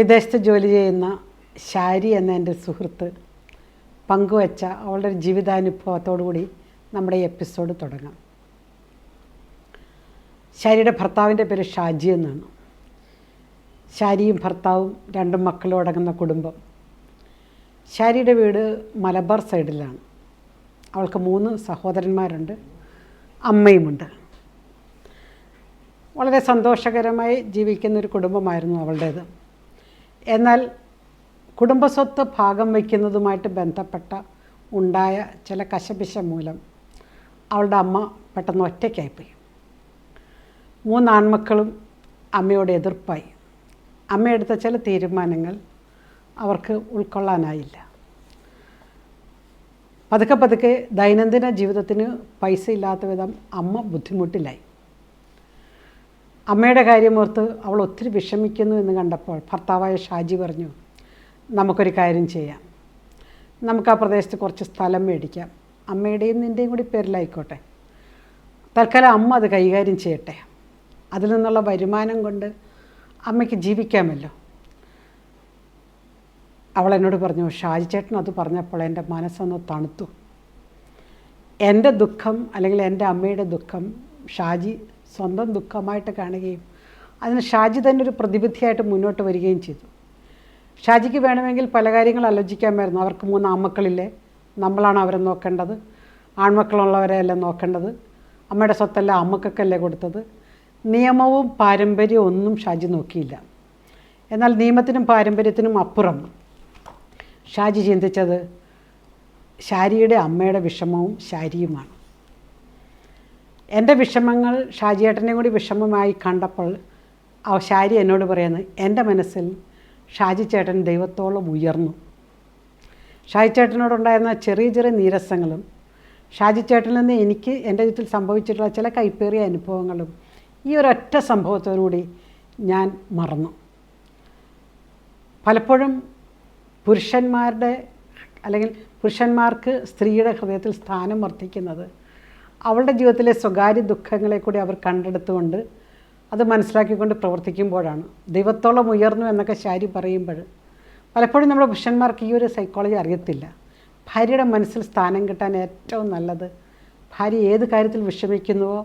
വിദേശത്ത് ജോലി ചെയ്യുന്ന ശാരി എന്ന എന്റെ സുഹൃത്ത് പങ്കുവച്ച അവളുടെ ജീവിതാനുഭവത്തോടു കൂടി നമ്മുടെ ഈ എപ്പിസോഡ് തുടങ്ങാം. ഷാരിയുടെ ഭർത്താവിന്റെ പേര് ഷാജി എന്നാണ്. ഷാരിയും ഭർത്താവും രണ്ടും മക്കളും അടങ്ങുന്ന കുടുംബം. ഷാരിയുടെ വീട് മലബാർ സൈഡിലാണ്. അവൾക്ക് മൂന്ന് സഹോദരന്മാരുണ്ട് അമ്മയുമുണ്ട്. വളരെ സന്തോഷകരമായി ജീവിക്കുന്ന ഒരു കുടുംബമായിരുന്നു അവളുടേത്. എന്നാൽ കുടുംബസ്വത്ത് ഭാഗം വയ്ക്കുന്നതുമായിട്ട് ബന്ധപ്പെട്ട ഉണ്ടായ ചില കശപിശ മൂലം അവളുടെ അമ്മ പെട്ടെന്ന് ഒറ്റയ്ക്കായിപ്പോയി. മൂന്നാൺമക്കളും അമ്മയോട് എതിർപ്പായി. അമ്മയെടുത്ത ചില തീരുമാനങ്ങൾ അവർക്ക് ഉൾക്കൊള്ളാനായില്ല. പതുക്കെ പതുക്കെ ദൈനംദിന ജീവിതത്തിന് പൈസ ഇല്ലാത്ത വിധം അമ്മ ബുദ്ധിമുട്ടിലായി. അമ്മയുടെ കാര്യമോർത്ത് അവൾ ഒത്തിരി വിഷമിക്കുന്നു എന്ന് കണ്ടപ്പോൾ ഭർത്താവായ ഷാജി പറഞ്ഞു നമുക്കൊരു കാര്യം ചെയ്യാം. നമുക്ക് ആ പ്രദേശത്ത് കുറച്ച് സ്ഥലം മേടിക്കാം. അമ്മയുടെയും നിന്റെയും കൂടി പേരിലായിക്കോട്ടെ. തൽക്കാലം അമ്മ അത് കൈകാര്യം ചെയ്യട്ടെ. അതിൽ നിന്നുള്ള വരുമാനം കൊണ്ട് അമ്മയ്ക്ക് ജീവിക്കാമല്ലോ. അവൾ എന്നോട് പറഞ്ഞു ഷാജി ചേട്ടൻ അത് പറഞ്ഞപ്പോൾ എന്റെ മനസ്സൊന്ന് തണുത്തു. എന്റെ ദുഃഖം അല്ലെങ്കിൽ എന്റെ അമ്മയുടെ ദുഃഖം ഷാജി സ്വന്തം ദുഃഖമായിട്ട് കാണുകയും അതിന് ഷാജി തന്നെ ഒരു പ്രതിബുദ്ധിയായിട്ട് മുന്നോട്ട് വരികയും ചെയ്തു. ഷാജിക്ക് വേണമെങ്കിൽ പല കാര്യങ്ങൾ ആലോചിക്കാമായിരുന്നു. അവർക്ക് മൂന്ന് ആൺമക്കളില്ലേ? നമ്മളാണ് അവരെ നോക്കേണ്ടത്. ആൺമക്കളുള്ളവരെയല്ല നോക്കേണ്ടത്? അമ്മയുടെ സ്വത്തല്ല അമ്മക്കല്ലേ കൊടുത്തത്? നിയമവും പാരമ്പര്യവും ഒന്നും ഷാജി നോക്കിയില്ല. എന്നാൽ നിയമത്തിനും പാരമ്പര്യത്തിനും അപ്പുറം ഷാജി ചിന്തിച്ചത് ഷാരിയുടെ അമ്മയുടെ വിഷമവും ശാരിയുമാണ് എന്റെ വിഷമങ്ങൾ ഷാജിയേട്ടനെയും കൂടി വിഷമമായി കണ്ടപ്പോൾ ആ ഷാരി എന്നോട് പറയുന്നത് എന്റെ മനസ്സിൽ ഷാജി ചേട്ടൻ ദൈവത്തോളം ഉയർന്നു. ഷാജി ചേട്ടനോടുണ്ടായിരുന്ന ചെറിയ ചെറിയ നീരസങ്ങളും ഷാജി ചേട്ടനിൽ നിന്ന് എനിക്ക് എന്റെ ജീവിതത്തിൽ സംഭവിച്ചിട്ടുള്ള ചില കൈപ്പേറിയ അനുഭവങ്ങളും ഈ ഒരൊറ്റ സംഭവത്തോടുകൂടി ഞാൻ മറന്നു. പലപ്പോഴും പുരുഷന്മാരുടെ അല്ലെങ്കിൽ പുരുഷന്മാർക്ക് സ്ത്രീയുടെ ഹൃദയത്തിൽ സ്ഥാനം വർദ്ധിക്കുന്നത് അവളുടെ ജീവിതത്തിലെ സ്വകാര്യ ദുഃഖങ്ങളെ കൂടി അവർ കണ്ടെടുത്തുകൊണ്ട് അത് മനസ്സിലാക്കിക്കൊണ്ട് പ്രവർത്തിക്കുമ്പോഴാണ്. ദൈവത്തോളം ഉയർന്നു എന്നൊക്കെ ശാരി പറയുമ്പോൾ പലപ്പോഴും നമ്മുടെ പുരുഷന്മാർക്ക് ഈ ഒരു സൈക്കോളജി അറിയത്തില്ല. ഭാര്യയുടെ മനസ്സിൽ സ്ഥാനം കിട്ടാൻ ഏറ്റവും നല്ലത് ഭാര്യ ഏത് കാര്യത്തിൽ വിഷമിക്കുന്നുവോ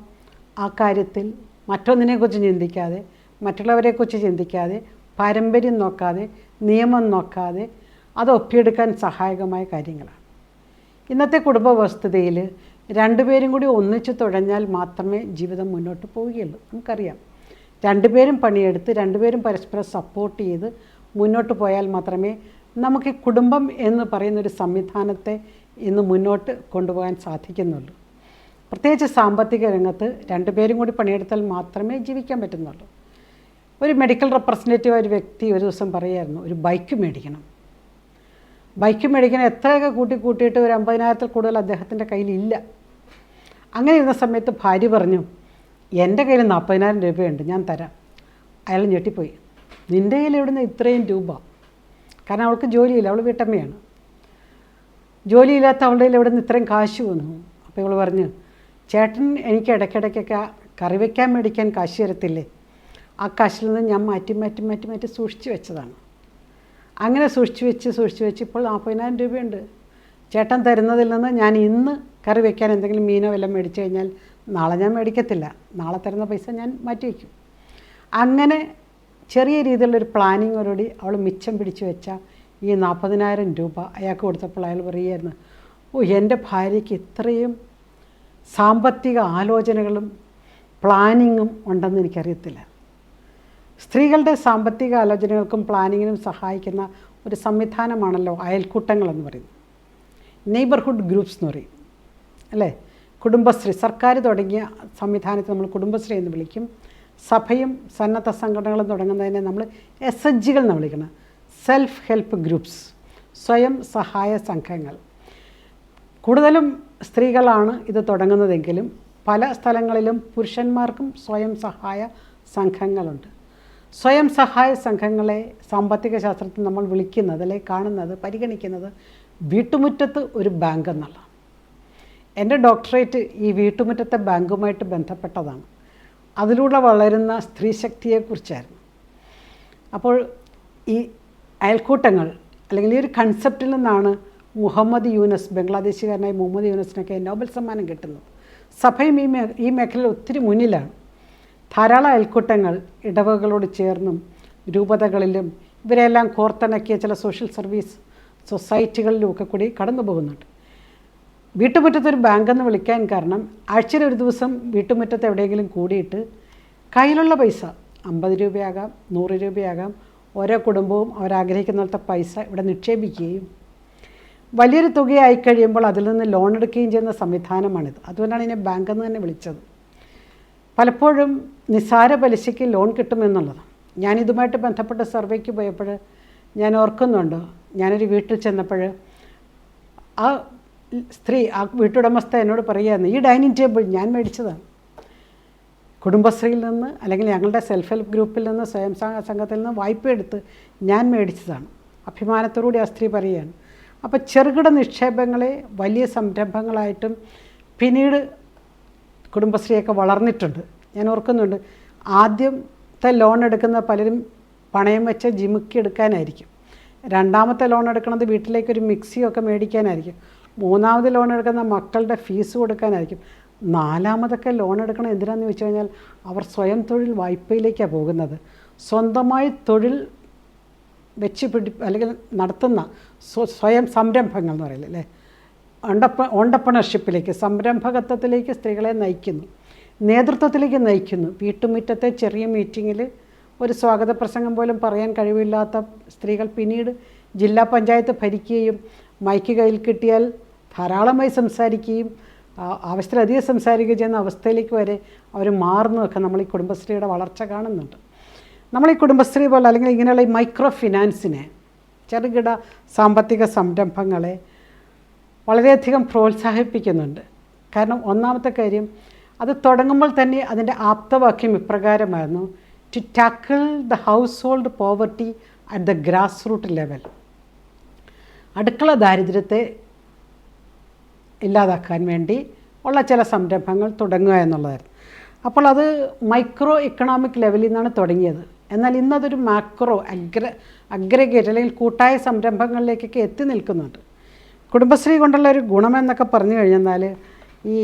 ആ കാര്യത്തിൽ മറ്റൊന്നിനെക്കുറിച്ച് ചിന്തിക്കാതെ മറ്റുള്ളവരെക്കുറിച്ച് ചിന്തിക്കാതെ പാരമ്പര്യം നോക്കാതെ നിയമം നോക്കാതെ അത് ഒപ്പിയെടുക്കാൻ സഹായകമായ കാര്യങ്ങളാണ്. ഇന്നത്തെ കുടുംബ വ്യവസ്ഥതയിൽ രണ്ടുപേരും കൂടി ഒന്നിച്ച് തുഴഞ്ഞാൽ മാത്രമേ ജീവിതം മുന്നോട്ട് പോവുകയുള്ളൂ. നമുക്കറിയാം. രണ്ടുപേരും പണിയെടുത്ത് രണ്ടുപേരും പരസ്പരം സപ്പോർട്ട് ചെയ്ത് മുന്നോട്ട് പോയാൽ മാത്രമേ നമുക്ക് കുടുംബം എന്ന് പറയുന്നൊരു സംവിധാനത്തെ ഇന്ന് മുന്നോട്ട് കൊണ്ടുപോകാൻ സാധിക്കുന്നുള്ളൂ. പ്രത്യേകിച്ച് സാമ്പത്തിക രംഗത്ത് രണ്ടുപേരും കൂടി പണിയെടുത്താൽ മാത്രമേ ജീവിക്കാൻ പറ്റുന്നുള്ളൂ. ഒരു മെഡിക്കൽ റെപ്രസെന്റേറ്റീവ് ഒരു വ്യക്തി ഒരു ദിവസം പറയായിരുന്നു ഒരു ബൈക്ക് മേടിക്കണം. ബൈക്ക് മേടിക്കാൻ എത്രയൊക്കെ കൂട്ടി കൂട്ടിയിട്ട് ഒരു അമ്പതിനായിരത്തിൽ കൂടുതൽ അദ്ദേഹത്തിന്റെ കയ്യിലില്ല. അങ്ങനെ ഇരുന്ന സമയത്ത് ഭാര്യ പറഞ്ഞു എന്റെ കയ്യിൽ നാൽപ്പതിനായിരം രൂപയുണ്ട് ഞാൻ തരാം. അയാൾ ഞെട്ടിപ്പോയി. നിന്റെ കയ്യിൽ എവിടുന്ന് ഇത്രയും രൂപ? കാരണം അവൾക്ക് ജോലിയില്ല അവൾ വീട്ടമ്മയാണ്. ജോലിയില്ലാത്ത അവളുടെ കയ്യിൽ എവിടെ നിന്ന് ഇത്രയും കാശ് വന്നു? അപ്പോൾ ഇവൾ പറഞ്ഞു ചേട്ടൻ എനിക്ക് ഇടയ്ക്കിടയ്ക്കൊക്കെ കറി വയ്ക്കാൻ മേടിക്കാൻ കാശ് തരത്തില്ലേ? ആ കാശിൽ നിന്ന് ഞാൻ മാറ്റി മാറ്റി മാറ്റി മാറ്റി സൂക്ഷിച്ചു വെച്ചതാണ്. അങ്ങനെ സൂക്ഷിച്ചു വെച്ച് സൂക്ഷിച്ചു വെച്ച് ഇപ്പോൾ നാൽപ്പതിനായിരം രൂപയുണ്ട്. ചേട്ടൻ തരുന്നതിൽ നിന്ന് ഞാൻ ഇന്ന് കറി വെക്കാൻ എന്തെങ്കിലും മീനോ വല്ലതും മേടിച്ചു കഴിഞ്ഞാൽ നാളെ ഞാൻ മേടിക്കത്തില്ല. നാളെ തരുന്ന പൈസ ഞാൻ മാറ്റി വയ്ക്കും. അങ്ങനെ ചെറിയ രീതിയിലുള്ളൊരു പ്ലാനിങ്ങോടുകൂടി അവൾ മിച്ചം പിടിച്ചു വെച്ച ഈ നാൽപ്പതിനായിരം രൂപ അയാൾക്ക് കൊടുത്തപ്പോൾ അയാൾ പറയുമായിരുന്നു ഓ എന്റെ ഭാര്യയ്ക്ക് ഇത്രയും സാമ്പത്തിക ആലോചനകളും പ്ലാനിങ്ങും ഉണ്ടെന്ന് എനിക്കറിയത്തില്ല. സ്ത്രീകളുടെ സാമ്പത്തിക ആലോചനകൾക്കും പ്ലാനിങ്ങിനും സഹായിക്കുന്ന ഒരു സംവിധാനമാണല്ലോ അയൽക്കൂട്ടങ്ങൾ എന്ന് പറയുന്നത്. നെയ്ബർഹുഡ് ഗ്രൂപ്പ്സ് എന്ന് പറയും. അല്ലേ? കുടുംബശ്രീ സർക്കാർ തുടങ്ങിയ സംവിധാനത്തെ നമ്മൾ കുടുംബശ്രീ എന്ന് വിളിക്കും. സഭയും സന്നദ്ധ സംഘടനകളും തുടങ്ങുന്നതിനെ നമ്മൾ എസ് എച്ച് ജികൾ എന്ന് വിളിക്കണം. സെൽഫ് ഹെൽപ്പ് ഗ്രൂപ്പ്സ് സ്വയം സഹായ സംഘങ്ങൾ. കൂടുതലും സ്ത്രീകളാണ് ഇത് തുടങ്ങുന്നതെങ്കിലും പല സ്ഥലങ്ങളിലും പുരുഷന്മാർക്കും സ്വയം സഹായ സംഘങ്ങളുണ്ട്. സ്വയം സഹായ സംഘങ്ങളെ സാമ്പത്തിക ശാസ്ത്രത്തിൽ നമ്മൾ വിളിക്കുന്നത് അല്ലെ കാണുന്നത് പരിഗണിക്കുന്നത് വീട്ടുമുറ്റത്ത് ഒരു ബാങ്ക് എന്നുള്ള എന്റെ ഡോക്ടറേറ്റ് ഈ വീട്ടുമുറ്റത്തെ ബാങ്കുമായിട്ട് ബന്ധപ്പെട്ടതാണ്. അതിലൂടെ വളരുന്ന സ്ത്രീ ശക്തിയെക്കുറിച്ചായിരുന്നു അപ്പോൾ ഈ അയൽക്കൂട്ടങ്ങൾ അല്ലെങ്കിൽ ഈ ഒരു കൺസെപ്റ്റിൽ നിന്നാണ് മുഹമ്മദ് യൂനസ് ബംഗ്ലാദേശുകാരനായ മുഹമ്മദ് യൂനസിനൊക്കെ നോബൽ സമ്മാനം കിട്ടുന്നത്. സഭയും ഈ മേ ഈ മേഖലയിൽ ഒത്തിരി മുന്നിലാണ്. ധാരാളം അയൽക്കൂട്ടങ്ങൾ ഇടവകളോട് ചേർന്നും രൂപതകളിലും ഇവരെല്ലാം കോർത്തിണക്കിയ ചില സോഷ്യൽ സർവീസ് സൊസൈറ്റികളിലും ഒക്കെ കൂടി കടന്നു പോകുന്നുണ്ട്. വീട്ടുമുറ്റത്തൊരു ബാങ്കെന്ന് വിളിക്കാൻ കാരണം ആഴ്ചയിൽ ഒരു ദിവസം വീട്ടുമുറ്റത്ത് എവിടെയെങ്കിലും കൂടിയിട്ട് കയ്യിലുള്ള പൈസ അമ്പത് രൂപയാകാം നൂറ് രൂപയാകാം ഓരോ കുടുംബവും അവരാഗ്രഹിക്കുന്നിടത്തെ പൈസ ഇവിടെ നിക്ഷേപിക്കുകയും വലിയൊരു തുകയായി കഴിയുമ്പോൾ അതിൽ നിന്ന് ലോൺ എടുക്കുകയും ചെയ്യുന്ന സംവിധാനമാണിത്. അതുകൊണ്ടാണ് ഇതിനെ ബാങ്കെന്ന് തന്നെ വിളിച്ചത്. പലപ്പോഴും നിസ്സാര പലിശയ്ക്ക് ലോൺ കിട്ടുമെന്നുള്ളത്. ഞാൻ ഇതുമായിട്ട് ബന്ധപ്പെട്ട സർവേക്ക് പോയപ്പോൾ ഞാൻ ഓർക്കുന്നുണ്ട് ഞാനൊരു വീട്ടിൽ ചെന്നപ്പോൾ ആ സ്ത്രീ ആ വീട്ടുടമസ്ഥ എന്നോട് പറയുകയായിരുന്നു ഈ ഡൈനിങ് ടേബിൾ ഞാൻ മേടിച്ചതാണ്. കുടുംബശ്രീയിൽ നിന്ന് അല്ലെങ്കിൽ ഞങ്ങളുടെ സെൽഫ് ഹെൽപ്പ് ഗ്രൂപ്പിൽ നിന്ന് സ്വയം സംഘത്തിൽ നിന്ന് വായ്പ എടുത്ത് ഞാൻ മേടിച്ചതാണ്. അഭിമാനത്തോടുകൂടി ആ സ്ത്രീ പറയുകയാണ്. അപ്പോൾ ചെറുകിട നിക്ഷേപങ്ങളെ വലിയ സംരംഭങ്ങളായിട്ടും പിന്നീട് കുടുംബശ്രീയൊക്കെ വളർന്നിട്ടുണ്ട്. ഞാൻ ഓർക്കുന്നുണ്ട്. ആദ്യത്തെ ലോൺ എടുക്കുന്ന പലരും പണയം വെച്ച ജിമുക്കി എടുക്കാനായിരിക്കും. രണ്ടാമത്തെ ലോൺ എടുക്കുന്നത് വീട്ടിലേക്ക് ഒരു മിക്സിയൊക്കെ മേടിക്കാനായിരിക്കും. മൂന്നാമത് ലോൺ എടുക്കുന്ന മക്കളുടെ ഫീസ് കൊടുക്കാനായിരിക്കും. നാലാമതൊക്കെ ലോൺ എടുക്കണം എന്തിനാന്ന് ചോദിച്ചു കഴിഞ്ഞാൽ അവർ സ്വയം തൊഴിൽ വായ്പയിലേക്കാണ് പോകുന്നത്. സ്വന്തമായി തൊഴിൽ വെച്ച് പിടി അല്ലെങ്കിൽ നടത്തുന്ന സ്വ- സ്വയം സംരംഭങ്ങൾ എന്ന് പറയില്ലേ അല്ലേ? ഓണ്ടപ്പ സംരംഭകത്വത്തിലേക്ക് സ്ത്രീകളെ നയിക്കുന്നു. നേതൃത്വത്തിലേക്ക് നയിക്കുന്നു. വീട്ടുമുറ്റത്തെ ചെറിയ മീറ്റിങ്ങിൽ ഒരു സ്വാഗത പ്രസംഗം പോലും പറയാൻ കഴിവില്ലാത്ത സ്ത്രീകൾ പിന്നീട് ജില്ലാ പഞ്ചായത്ത് ഭരിക്കുകയും മൈക്ക് കയ്യിൽ കിട്ടിയാൽ ധാരാളമായി സംസാരിക്കുകയും ആവശ്യത്തിലധികം സംസാരിക്കുകയും ചെയ്യുന്ന അവസ്ഥയിലേക്ക് വരെ അവർ മാറുന്നതൊക്കെ നമ്മൾ ഈ കുടുംബശ്രീയുടെ വളർച്ച കാണുന്നുണ്ട്. നമ്മൾ ഈ കുടുംബശ്രീ പോലെ അല്ലെങ്കിൽ ഇങ്ങനെയുള്ള ഈ മൈക്രോ ഫിനാൻസിനെ ചെറുകിട സാമ്പത്തിക സംരംഭങ്ങളെ വളരെയധികം പ്രോത്സാഹിപ്പിക്കുന്നുണ്ട്. കാരണം ഒന്നാമത്തെ കാര്യം അത് തുടങ്ങുമ്പോൾ തന്നെ അതിന്റെ ആപ്തവാക്യം ഇപ്രകാരമായിരുന്നു. To tackle the household poverty at the grass root level അടുക്കള ദാരിദ്ര്യത്തെ ഇല്ലാതാക്കാൻ വേണ്ടി ഉള്ള ചില സംരംഭങ്ങൾ തുടങ്ങുക എന്നുള്ളതായിരുന്നു. അപ്പോൾ അത് മൈക്രോ ഇക്കണോമിക് ലെവലിൽ നിന്നാണ് തുടങ്ങിയത്. എന്നാൽ ഇന്നതൊരു മാക്രോ അഗ്ര അഗ്രഗേറ്റ് അല്ലെങ്കിൽ കൂട്ടായ സംരംഭങ്ങളിലേക്കൊക്കെ എത്തി നിൽക്കുന്നുണ്ട്. കുടുംബശ്രീ കൊണ്ടുള്ള ഒരു ഗുണമെന്നൊക്കെ പറഞ്ഞു കഴിഞ്ഞാൽ ഈ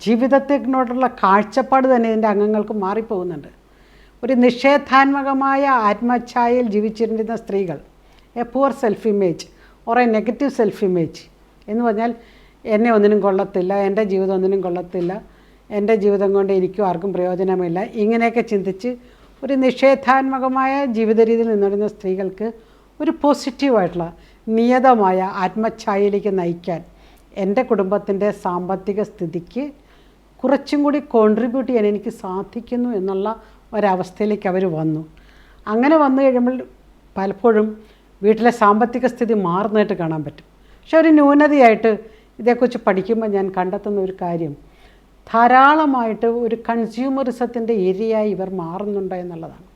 ജീവിതത്തിനോടുള്ള കാഴ്ചപ്പാട് തന്നെ ഇതിന്റെ അംഗങ്ങൾക്ക് മാറിപ്പോകുന്നുണ്ട്. ഒരു നിഷേധാത്മകമായ ആത്മഛായയിൽ ജീവിച്ചിരുന്ന സ്ത്രീകൾ a poor self image or a negative self image എന്ന് പറഞ്ഞാൽ എന്നെ ഒന്നിനും കൊള്ളത്തില്ല എന്റെ ജീവിതം ഒന്നിനും കൊള്ളത്തില്ല എന്റെ ജീവിതം കൊണ്ട് എനിക്കും ആർക്കും പ്രയോജനമില്ല ഇങ്ങനെയൊക്കെ ചിന്തിച്ച് ഒരു നിഷേധാത്മകമായ ജീവിത രീതിയിൽ നിന്നിരുന്ന സ്ത്രീകൾക്ക് ഒരു പോസിറ്റീവായിട്ടുള്ള നിയതമായ ആത്മഛായയിലേക്ക് നയിക്കാൻ എന്റെ കുടുംബത്തിന്റെ സാമ്പത്തിക സ്ഥിതിക്ക് കുറച്ചും കൂടി കോൺട്രിബ്യൂട്ട് ചെയ്യാൻ എനിക്ക് സാധിക്കുന്നു എന്നുള്ള ഒരവസ്ഥയിലേക്ക് അവർ വന്നു. അങ്ങനെ വന്നു കഴിയുമ്പോൾ പലപ്പോഴും വീട്ടിലെ സാമ്പത്തിക സ്ഥിതി മാറുന്നതായിട്ട് കാണാൻ പറ്റും. പക്ഷെ ഒരു ന്യൂനതയായിട്ട് ഇതേക്കുറിച്ച് പഠിക്കുമ്പോൾ ഞാൻ കണ്ടെത്തുന്ന ഒരു കാര്യം ധാരാളമായിട്ട് ഒരു കൺസ്യൂമറിസത്തിന്റെ ഏരിയയായി ഇവർ മാറുന്നുണ്ട് എന്നുള്ളതാണ്.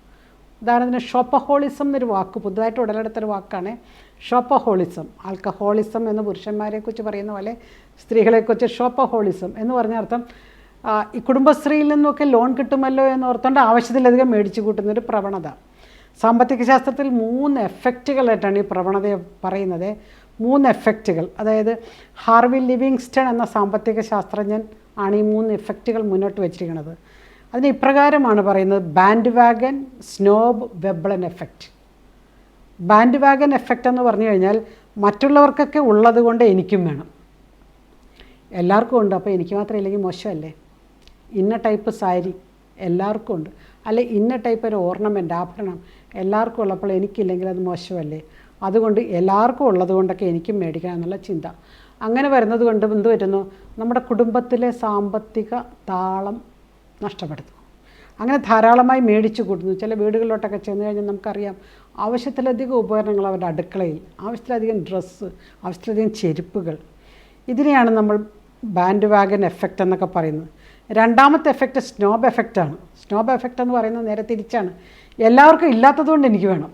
ഉദാഹരണത്തിന് ഷോപ്പഹോളിസം എന്നൊരു വാക്ക് പുതുതായിട്ട് ഉടലെടുത്തൊരു വാക്കാണ് ഷോപ്പഹോളിസം ആൽക്കഹോളിസം എന്ന് പുരുഷന്മാരെക്കുറിച്ച് പറയുന്ന പോലെ സ്ത്രീകളെക്കുറിച്ച് ഷോപ്പഹോളിസം എന്ന് പറഞ്ഞ അർത്ഥം ഈ കുടുംബശ്രീയിൽ നിന്നൊക്കെ ലോൺ കിട്ടുമല്ലോ എന്ന് ഓർത്തുകൊണ്ട് ആവശ്യത്തിലധികം മേടിച്ചു കൂട്ടുന്നൊരു പ്രവണത. സാമ്പത്തിക ശാസ്ത്രത്തിൽ മൂന്ന് എഫക്റ്റുകളായിട്ടാണ് ഈ പ്രവണതയെ പറയുന്നത്. മൂന്ന് എഫക്റ്റുകൾ. അതായത് ഹാർവി ലിവിങ്സ്റ്റൺ എന്ന സാമ്പത്തിക ശാസ്ത്രജ്ഞൻ ആണ് ഈ മൂന്ന് എഫക്റ്റുകൾ മുന്നോട്ട് വെച്ചിരിക്കുന്നത്. അതിന് ഇപ്രകാരമാണ് പറയുന്നത്. Bandwagon snob Veblen effect bandwagon effect എന്ന് പറഞ്ഞു കഴിഞ്ഞാൽ മറ്റുള്ളവർക്കൊക്കെ ഉള്ളത് കൊണ്ട് എനിക്കും വേണം. എല്ലാവർക്കും ഉണ്ട്. അപ്പോൾ എനിക്ക് മാത്രം ഇല്ലെങ്കിൽ മോശമല്ലേ? ഇന്ന ടൈപ്പ് സാരി എല്ലാവർക്കും ഉണ്ട്. അല്ലെ ഇന്ന ടൈപ്പ് ഒരു ഓർണമെന്റ് ആഭരണം എല്ലാവർക്കും ഉള്ളപ്പോൾ എനിക്കില്ലെങ്കിൽ അത് മോശമല്ലേ? അതുകൊണ്ട് എല്ലാവർക്കും ഉള്ളത് കൊണ്ടൊക്കെ എനിക്കും മേടിക്കണം എന്നുള്ള ചിന്ത. അങ്ങനെ വരുന്നത് കൊണ്ട് എന്ത് വരുന്നു നമ്മുടെ കുടുംബത്തിലെ സാമ്പത്തിക താളം നഷ്ടപ്പെടുന്നു. അങ്ങനെ ധാരാളമായി മേടിച്ചു കൂട്ടുന്നു ചില വീടുകളിലോട്ടൊക്കെ ചെന്ന് കഴിഞ്ഞാൽ നമുക്കറിയാം ആവശ്യത്തിലധികം ഉപകരണങ്ങൾ അവരുടെ അടുക്കളയിൽ ആവശ്യത്തിലധികം ഡ്രസ്സ് ആവശ്യത്തിലധികം ചെരുപ്പുകൾ. ഇതിനെയാണ് നമ്മൾ ബാൻഡ് വാഗൻ എഫക്റ്റ് എന്നൊക്കെ പറയുന്നത്. രണ്ടാമത്തെ എഫക്റ്റ് സ്നോബ് എഫക്റ്റ് ആണ്. സ്നോബ് എഫക്റ്റ് എന്ന് പറയുന്നത് നേരെ തിരിച്ചാണ്. എല്ലാവർക്കും ഇല്ലാത്തതുകൊണ്ട് എനിക്ക് വേണം.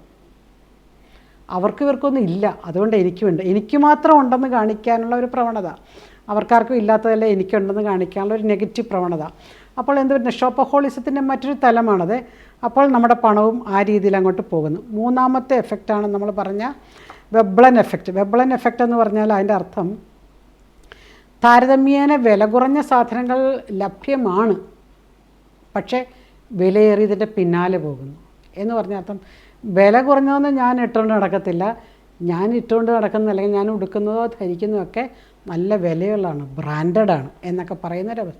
അവർക്ക് ഇവർക്കൊന്നും ഇല്ല. അതുകൊണ്ട് എനിക്കുമുണ്ട് എനിക്ക് മാത്രം ഉണ്ടെന്ന് കാണിക്കാനുള്ള ഒരു പ്രവണത. അവർക്കാർക്കും ഇല്ലാത്തതല്ലേ എനിക്കുണ്ടെന്ന് കാണിക്കാനുള്ള ഒരു നെഗറ്റീവ് പ്രവണത. അപ്പോൾ എന്ത് വരുന്നത് ഷോപ്പഹോളിസത്തിന്റെ മറ്റൊരു തലമാണത്. അപ്പോൾ നമ്മുടെ പണവും ആ രീതിയിൽ അങ്ങോട്ട് പോകുന്നു. മൂന്നാമത്തെ എഫക്റ്റാണ് നമ്മൾ പറഞ്ഞ വെബ്ലൻ എഫക്റ്റ് വെബ്ലൻ എഫക്റ്റ് എന്ന് പറഞ്ഞാൽ അതിന്റെ അർത്ഥം താരതമ്യേന വില കുറഞ്ഞ സാധനങ്ങൾ ലഭ്യമാണ്. പക്ഷേ വിലയേറിയതിന്റെ പിന്നാലെ പോകുന്നു. എന്ന് പറഞ്ഞ അർത്ഥം വില കുറഞ്ഞതൊന്നും ഞാൻ ഇട്ടുകൊണ്ട് നടക്കത്തില്ല. ഞാൻ ഇട്ടുകൊണ്ട് നടക്കുന്ന അല്ലെങ്കിൽ ഞാൻ ഉടുക്കുന്നതോ ധരിക്കുന്നതോ ഒക്കെ നല്ല വിലയുള്ളതാണ് ബ്രാൻഡഡാണ് എന്നൊക്കെ പറയുന്നൊരവസ്ഥ.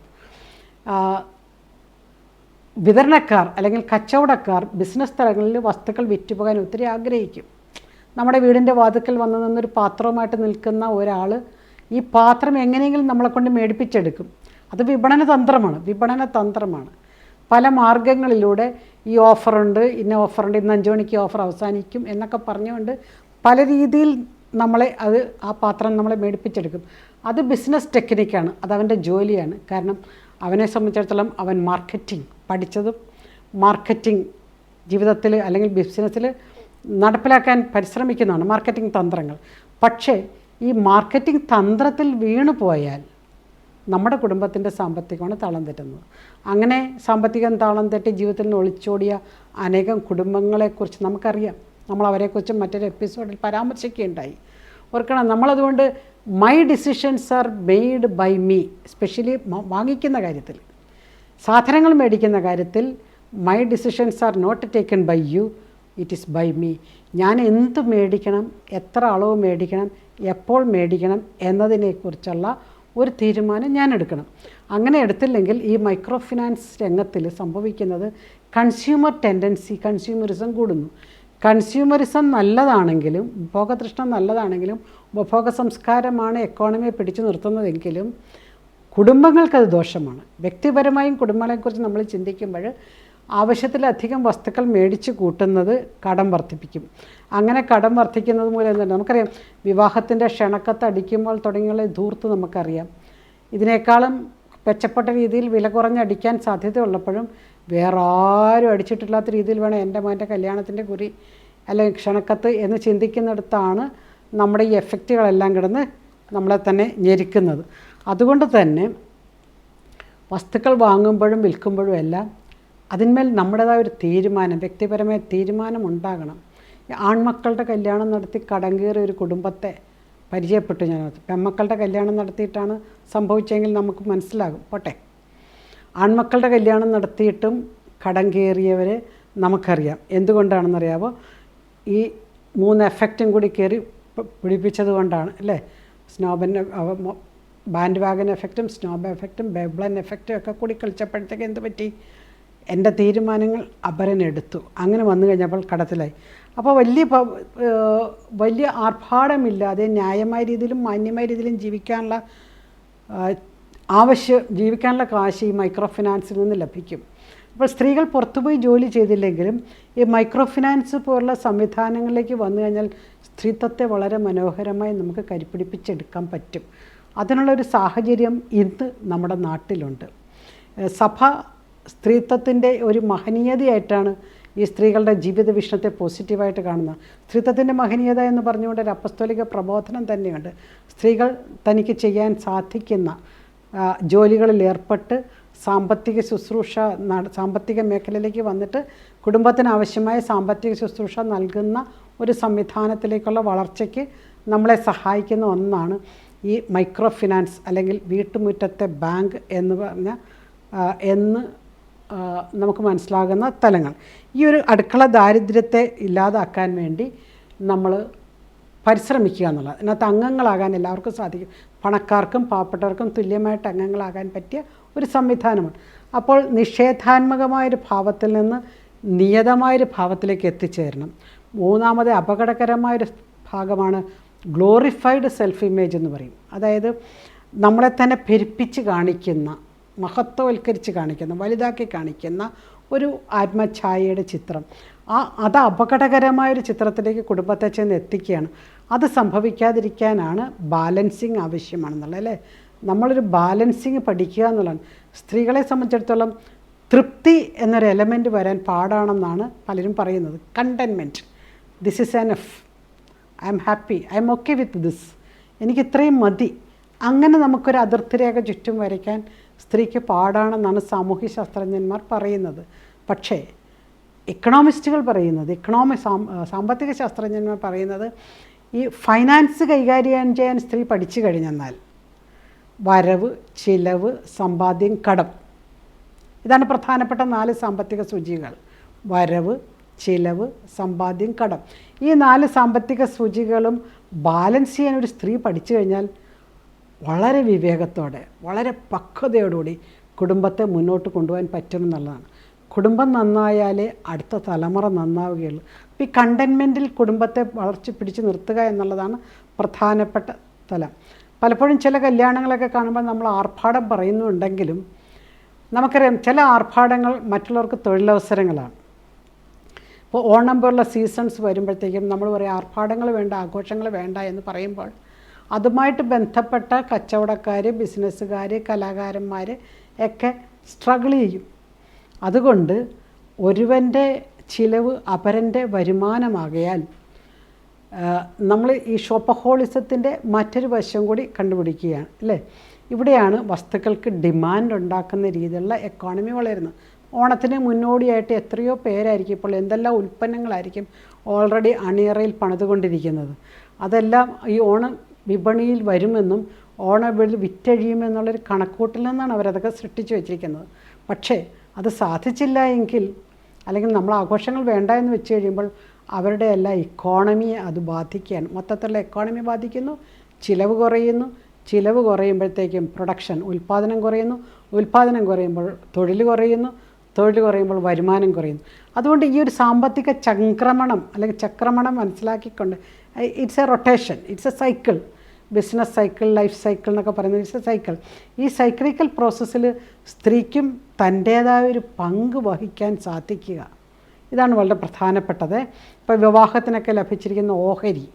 വിതരണക്കാർ അല്ലെങ്കിൽ കച്ചവടക്കാർ ബിസിനസ് തലങ്ങളിൽ വസ്തുക്കൾ വിറ്റുപോകാൻ ഒത്തിരി ആഗ്രഹിക്കും. നമ്മുടെ വീടിന്റെ വാതിക്കൽ വന്ന് നിന്നൊരു പാത്രവുമായിട്ട് നിൽക്കുന്ന ഒരാൾ ഈ പാത്രം എങ്ങനെയെങ്കിലും നമ്മളെ കൊണ്ട് മേടിപ്പിച്ചെടുക്കും. അത് വിപണന തന്ത്രമാണ് വിപണന തന്ത്രമാണ്. പല മാർഗങ്ങളിലൂടെ ഈ ഓഫറുണ്ട് ഇന്ന ഓഫറുണ്ട് ഇന്ന് അഞ്ച് മണിക്ക് ഓഫർ അവസാനിക്കും എന്നൊക്കെ പറഞ്ഞുകൊണ്ട് പല രീതിയിൽ നമ്മളെ അത് ആ പാത്രം നമ്മളെ മേടിപ്പിച്ചെടുക്കും. അത് ബിസിനസ് ടെക്നിക്കാണ് അത് അവന്റെ ജോലിയാണ്. കാരണം അവനെ സംബന്ധിച്ചിടത്തോളം അവൻ മാർക്കറ്റിംഗ് പഠിച്ചതും മാർക്കറ്റിംഗ് ജീവിതത്തിൽ അല്ലെങ്കിൽ ബിസിനസ്സിൽ നടപ്പിലാക്കാൻ പരിശ്രമിക്കുന്നതാണ് മാർക്കറ്റിംഗ് തന്ത്രങ്ങൾ. പക്ഷേ ഈ മാർക്കറ്റിംഗ് തന്ത്രത്തിൽ വീണു പോയാൽ നമ്മുടെ കുടുംബത്തിന്റെ സാമ്പത്തികമാണ് താളം തെറ്റുന്നത്. അങ്ങനെ സാമ്പത്തികം താളം തെറ്റി ജീവിതത്തിൽ നിന്ന് ഒളിച്ചോടിയ അനേകം കുടുംബങ്ങളെക്കുറിച്ച് നമുക്കറിയാം. നമ്മൾ അവരെക്കുറിച്ച് മറ്റൊരു എപ്പിസോഡിൽ പരാമർശിക്കുകയുണ്ടായി. ഓർക്കണം നമ്മളതുകൊണ്ട് my decisions are made by me specially വാങ്ങിക്കുന്ന കാര്യത്തിൽ സാധനങ്ങൾ മേടിക്കുന്ന കാര്യത്തിൽ my decisions are not taken by you it is by me ഞാൻ എന്ത് മേടിക്കണം എത്ര അളവ് മേടിക്കണം എപ്പോൾ മേടിക്കണം എന്നതിനെക്കുറിച്ചുള്ള ഒരു തീരുമാനം ഞാൻ എടുക്കണം അങ്ങനെ എടുത്തില്ലെങ്കിൽ ഈ മൈക്രോ ഫിനാൻസ് രംഗത്തിൽ സംഭവിക്കുന്നത് കൺസ്യൂമർ ടെൻഡൻസി കൺസ്യൂമറിസം കൂടുന്നു. കൺസ്യൂമറിസം നല്ലതാണെങ്കിലും ഉപഭോഗതൃഷ്ണ നല്ലതാണെങ്കിലും ഉപഭോഗ സംസ്കാരമാണ് എക്കോണമിയെ പിടിച്ചു നിർത്തുന്നതെങ്കിലും കുടുംബങ്ങൾക്കത് ദോഷമാണ്. വ്യക്തിപരമായും കുടുംബങ്ങളെക്കുറിച്ച് നമ്മൾ ചിന്തിക്കുമ്പോൾ ആവശ്യത്തിലധികം വസ്തുക്കൾ മേടിച്ച് കൂട്ടുന്നത് കടം വർദ്ധിപ്പിക്കും. അങ്ങനെ കടം വർദ്ധിക്കുന്നത് മൂലം എന്താണ് നമുക്കറിയാം വിവാഹത്തിന്റെ ക്ഷണക്കത്ത് അടിക്കുമ്പോൾ തുടങ്ങിയുള്ള ധൂർത്ത് നമുക്കറിയാം. ഇതിനേക്കാളും മെച്ചപ്പെട്ട രീതിയിൽ വില കുറഞ്ഞടിക്കാൻ സാധ്യതയുള്ളപ്പോഴും വേറെ ആരും അടിച്ചിട്ടില്ലാത്ത രീതിയിൽ വേണം എന്റെ മോന്റെ കല്യാണത്തിന്റെ കുറി അല്ലെങ്കിൽ ക്ഷണക്കത്ത് എന്ന് ചിന്തിക്കുന്നിടത്താണ് നമ്മുടെ ഈ എഫക്റ്റുകളെല്ലാം കിടന്ന് നമ്മളെ തന്നെ ഞെരിക്കുന്നത്. അതുകൊണ്ട് തന്നെ വസ്തുക്കൾ വാങ്ങുമ്പോഴും വിൽക്കുമ്പോഴും എല്ലാം അതിന്മേൽ നമ്മുടേതായ ഒരു തീരുമാനം വ്യക്തിപരമായ തീരുമാനം ഉണ്ടാകണം. ആൺമക്കളുടെ കല്യാണം നടത്തി കടം ഒരു കുടുംബത്തെ പരിചയപ്പെട്ടു ഞാൻ. പെൺമക്കളുടെ കല്യാണം നടത്തിയിട്ടാണ് സംഭവിച്ചെങ്കിൽ നമുക്ക് മനസ്സിലാകും. പോട്ടെ. ആൺമക്കളുടെ കല്യാണം നടത്തിയിട്ടും കടം കയറിയവരെ നമുക്കറിയാം. എന്തുകൊണ്ടാണെന്നറിയാമോ ഈ മൂന്ന് എഫക്റ്റും കൂടി കയറി പിടിപ്പിച്ചത് കൊണ്ടാണ് അല്ലേ? സ്നോബൻ ബാൻഡ് വാഗൻ എഫക്റ്റും സ്നോബ് എഫക്റ്റും ബെബ്ലൻ എഫക്റ്റും ഒക്കെ കൂടി കളിച്ചപ്പോഴത്തേക്ക് എന്ത് പറ്റി എന്റെ തീരുമാനങ്ങൾ അപരനെടുത്തു. അങ്ങനെ വന്നു കഴിഞ്ഞപ്പോൾ കടത്തിലായി. അപ്പോൾ വലിയ വലിയ ആർഭാടമില്ലാതെ ന്യായമായ രീതിയിലും മാന്യമായ രീതിയിലും ജീവിക്കാനുള്ള ആവശ്യം ജീവിക്കാനുള്ള കാശ് ഈ മൈക്രോ ഫിനാൻസിൽ നിന്ന് ലഭിക്കും. അപ്പോൾ സ്ത്രീകൾ പുറത്തുപോയി ജോലി ചെയ്തില്ലെങ്കിലും ഈ മൈക്രോ ഫിനാൻസ് പോലുള്ള സംവിധാനങ്ങളിലേക്ക് വന്നു കഴിഞ്ഞാൽ സ്ത്രീത്വത്തെ വളരെ മനോഹരമായി നമുക്ക് കരിപ്പിടിപ്പിച്ചെടുക്കാൻ പറ്റും. അതിനുള്ളൊരു സാഹചര്യം ഇന്ന് നമ്മുടെ നാട്ടിലുണ്ട്. സഭ സ്ത്രീത്വത്തിന്റെ ഒരു മഹനീയതയായിട്ടാണ് ഈ സ്ത്രീകളുടെ ജീവിത വീക്ഷണത്തെ പോസിറ്റീവായിട്ട് കാണുന്നത്. സ്ത്രീത്വത്തിന്റെ മഹനീയത എന്ന് പറഞ്ഞുകൊണ്ട് ഒരു അപ്പസ്തോലിക പ്രബോധനം തന്നെയുണ്ട്. സ്ത്രീകൾ തനിക്ക് ചെയ്യാൻ സാധിക്കുന്ന ജോലികളിൽ ഏർപ്പെട്ട് സാമ്പത്തിക ശുശ്രൂഷ സാമ്പത്തിക മേഖലയിലേക്ക് വന്നിട്ട് കുടുംബത്തിന് ആവശ്യമായ സാമ്പത്തിക ശുശ്രൂഷ നൽകുന്ന ഒരു സംവിധാനത്തിലേക്കുള്ള വളർച്ചയ്ക്ക് നമ്മളെ സഹായിക്കുന്ന ഒന്നാണ് ഈ മൈക്രോ ഫിനാൻസ് അല്ലെങ്കിൽ വീട്ടുമുറ്റത്തെ ബാങ്ക് എന്ന് പറഞ്ഞ എന്ന് നമുക്ക് മനസ്സിലാകുന്ന തലങ്ങൾ. ഈ ഒരു അടുക്കള ദാരിദ്ര്യത്തെ ഇല്ലാതാക്കാൻ വേണ്ടി നമ്മൾ പരിശ്രമിക്കുക എന്നുള്ളത്. അതിനകത്ത് അംഗങ്ങളാകാൻ എല്ലാവർക്കും സാധിക്കും. പണക്കാർക്കും പാവപ്പെട്ടവർക്കും തുല്യമായിട്ട് അംഗങ്ങളാകാൻ പറ്റിയ ഒരു സംവിധാനമാണ്. അപ്പോൾ നിഷേധാത്മകമായൊരു ഭാവത്തിൽ നിന്ന് നിയതമായൊരു ഭാവത്തിലേക്ക് എത്തിച്ചേരണം. മൂന്നാമത് അപകടകരമായൊരു ഭാഗമാണ് ഗ്ലോറിഫൈഡ് സെൽഫ് ഇമേജ് എന്ന് പറയും. അതായത് നമ്മളെ തന്നെ പെരുപ്പിച്ച് കാണിക്കുന്ന മഹത്വവൽക്കരിച്ച് കാണിക്കുന്ന വലുതാക്കി കാണിക്കുന്ന ഒരു ആത്മഛായയുടെ ചിത്രം. ആ അത് അപകടകരമായൊരു ചിത്രത്തിലേക്ക് കുടുംബത്തെ ചെന്ന് എത്തിക്കുകയാണ്. അത് സംഭവിക്കാതിരിക്കാനാണ് ബാലൻസിങ് ആവശ്യമാണെന്നുള്ളത് അല്ലേ? നമ്മളൊരു ബാലൻസിങ് പഠിക്കുക എന്നുള്ളതാണ്. സ്ത്രീകളെ സംബന്ധിച്ചിടത്തോളം തൃപ്തി എന്നൊരു എലമെന്റ് വരാൻ പാടാണെന്നാണ് പലരും പറയുന്നത്. Contentment this is enough I'm happy I'm okay with this എനിക്ക് ഇത്രയും മതി. അങ്ങനെ നമുക്കൊരു അതിർത്തി രേഖ ചുറ്റും വരയ്ക്കാൻ സ്ത്രീക്ക് പാടാണെന്നാണ് സാമൂഹ്യ ശാസ്ത്രജ്ഞന്മാർ പറയുന്നത്. പക്ഷേ ഇക്കണോമിസ്റ്റുകൾ പറയുന്നത് ഇക്കണോമി സാമ്പത്തിക ശാസ്ത്രജ്ഞന്മാർ പറയുന്നത് ഈ ഫൈനാൻസ് കൈകാര്യം ചെയ്യാൻ സ്ത്രീ പഠിച്ചു കഴിഞ്ഞെന്നാൽ വരവ് ചിലവ് സമ്പാദ്യം കടം ഇതാണ് പ്രധാനപ്പെട്ട നാല് സാമ്പത്തിക സൂചികൾ. വരവ് ചിലവ് സമ്പാദ്യം കടം. ഈ നാല് സാമ്പത്തിക സൂചികളും ബാലൻസ് ചെയ്യാൻ ഒരു സ്ത്രീ പഠിച്ചു കഴിഞ്ഞാൽ വളരെ വിവേകത്തോടെ വളരെ പക്വതയോടുകൂടി കുടുംബത്തെ മുന്നോട്ട് കൊണ്ടുപോകാൻ പറ്റുമെന്നുള്ളതാണ് കുടുംബം നന്നായാലേ അടുത്ത തലമുറ നന്നാവുകയുള്ളൂ. അപ്പോൾ ഈ കണ്ടെയ്ൻമെന്റിൽ കുടുംബത്തെ വളർച്ച പിടിച്ചു നിർത്തുക എന്നുള്ളതാണ് പ്രധാനപ്പെട്ട തലം. പലപ്പോഴും ചില കല്യാണങ്ങളൊക്കെ കാണുമ്പോൾ നമ്മൾ ആർഭാടം പറയുന്നുണ്ടെങ്കിലും നമുക്കറിയാം ചില ആർഭാടങ്ങൾ മറ്റുള്ളവർക്ക് തൊഴിലവസരങ്ങളാണ്. ഇപ്പോൾ ഓണം പോലുള്ള സീസൺസ് വരുമ്പോഴത്തേക്കും നമ്മൾ പറയും ആർഭാടങ്ങൾ വേണ്ട ആഘോഷങ്ങൾ വേണ്ട എന്ന് പറയുമ്പോൾ അതുമായിട്ട് ബന്ധപ്പെട്ട കച്ചവടക്കാർ ബിസിനസ്സുകാർ കലാകാരന്മാർ ഒക്കെ സ്ട്രഗിൾ ചെയ്യും. അതുകൊണ്ട് ഒരുവന്റെ ചിലവ് അപരന്റെ വരുമാനമാകയാൽ നമ്മൾ ഈ ഷോപ്പഹോളിസത്തിന്റെ മറ്റൊരു വശം കൂടി കണ്ടുപിടിക്കുകയാണ് അല്ലേ? ഇവിടെയാണ് വസ്തുക്കൾക്ക് ഡിമാൻഡ് ഉണ്ടാക്കുന്ന രീതിയിലുള്ള എക്കോണമി വളരുന്നത്. ഓണത്തിന് മുന്നോടിയായിട്ട് എത്രയോ പേരായിരിക്കും ഇപ്പോൾ എന്തെല്ലാം ഉൽപ്പന്നങ്ങളായിരിക്കും ഓൾറെഡി അണിയറയിൽ പണിതുകൊണ്ടിരിക്കുന്നത്. അതെല്ലാം ഈ ഓണ വിപണിയിൽ വരുമെന്നും ഓണവിളി വിറ്റഴിയുമെന്നുള്ളൊരു കണക്കൂട്ടിൽ നിന്നാണ് അവരതൊക്കെ സൃഷ്ടിച്ചു വെച്ചിരിക്കുന്നത്. പക്ഷേ അത് സാധിച്ചില്ല എങ്കിൽ അല്ലെങ്കിൽ നമ്മൾ ആഘോഷങ്ങൾ വേണ്ട എന്ന് വെച്ച് കഴിയുമ്പോൾ അവരുടെ എല്ലാ ഇക്കോണമിയെ അത് ബാധിക്കുകയാണ്. മൊത്തത്തിലുള്ള എക്കോണമി ബാധിക്കുന്നു ചിലവ് കുറയുന്നു. ചിലവ് കുറയുമ്പോഴത്തേക്കും പ്രൊഡക്ഷൻ ഉൽപ്പാദനം കുറയുന്നു. ഉൽപ്പാദനം കുറയുമ്പോൾ തൊഴിൽ കുറയുന്നു. തൊഴിൽ കുറയുമ്പോൾ വരുമാനം കുറയുന്നു. അതുകൊണ്ട് ഈ ഒരു സാമ്പത്തിക ചംക്രമണം അല്ലെങ്കിൽ ചക്രമണം മനസ്സിലാക്കിക്കൊണ്ട് it's a rotation it's a cycle business cycle life cycle എന്നൊക്കെ പറയുന്നത് ഇറ്റ്സ് എ സൈക്കിൾ ഈ സൈക്ലിക്കൽ പ്രോസസ്സിൽ സ്ത്രീക്കും തന്റേതായ ഒരു പങ്ക് വഹിക്കാൻ സാധിക്കുക. ഇതാണ് വളരെ പ്രധാനപ്പെട്ടത്. ഇപ്പോൾ വിവാഹത്തിനൊക്കെ ലഭിച്ചിരിക്കുന്ന ഓഹരി